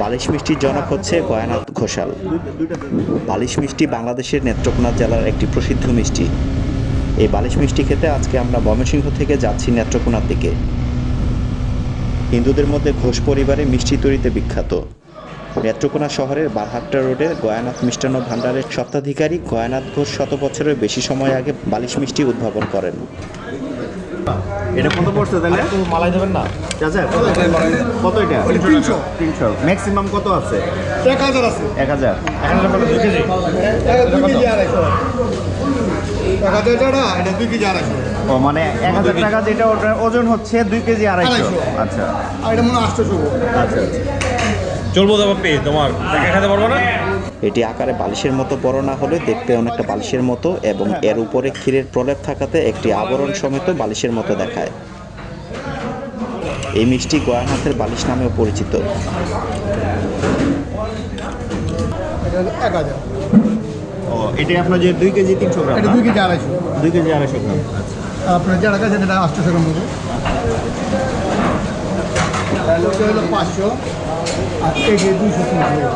বালিশ মিষ্টির জনক হচ্ছে গয়ানাথ ঘোষাল। বালিশ মিষ্টি বাংলাদেশের নেত্রকোনা জেলার একটি প্রসিদ্ধ মিষ্টি। এই বালিশ মিষ্টি খেতে আজকে আমরা ময়মনসিংহ থেকে যাচ্ছি নেত্রকোনার দিকে। হিন্দুদের মধ্যে ঘোষ পরিবারে মিষ্টি তৈরিতে বিখ্যাত। নেত্রকোনা শহরের বারহাট্টা রোডে গয়ানাথ মিষ্টান্ন ভাণ্ডারের স্বত্বাধিকারী গয়ানাথ ঘোষ শত বছরের বেশি সময় আগে বালিশ মিষ্টি উদ্ভাবন করেন। এটা কত পড়ছে তাহলে? মালাই দেবেন না। চাচা কত? এটা? তিনশো। তিনশো। ম্যাক্সিমাম কত আছে? এক হাজার আছে। এক হাজার। এখন কত দুই কেজি। দুই কেজি আড়াইশো এক হাজার টাকা এটা দুই কেজি আড়াইশো ও মানে এক হাজার টাকা যেটা ওটার ওজন হচ্ছে দুই কেজি আড়াইশো। আচ্ছা। আর এটা মনে হয় আটশোশো আচ্ছা আচ্ছা। চলবো তো বাপ্পি তোমার একা খেতে পারব না? এটি আকারে বালিশের মতো বড় না হলে দেখতে অনেকটা বালিশের মতো এবং এর উপরে ক্ষীরের প্রলেপ থাকাতে একটি আবরণ সমেত বালিশের মতো দেখায়। এই মিষ্টি গয়ানাথের বালিশ নামেও পরিচিত। ও এটা আপনার যে দুই কেজি তিনশো গ্রাম এটা দুই কেজি আড়াইশো। দুই কেজি আড়াইশো গ্রাম আচ্ছা। আপনার যেটা কাছে সেটা আটশোশো গ্রাম হবে। হলো পাঁচশো আর এই দুইশো তিনশো।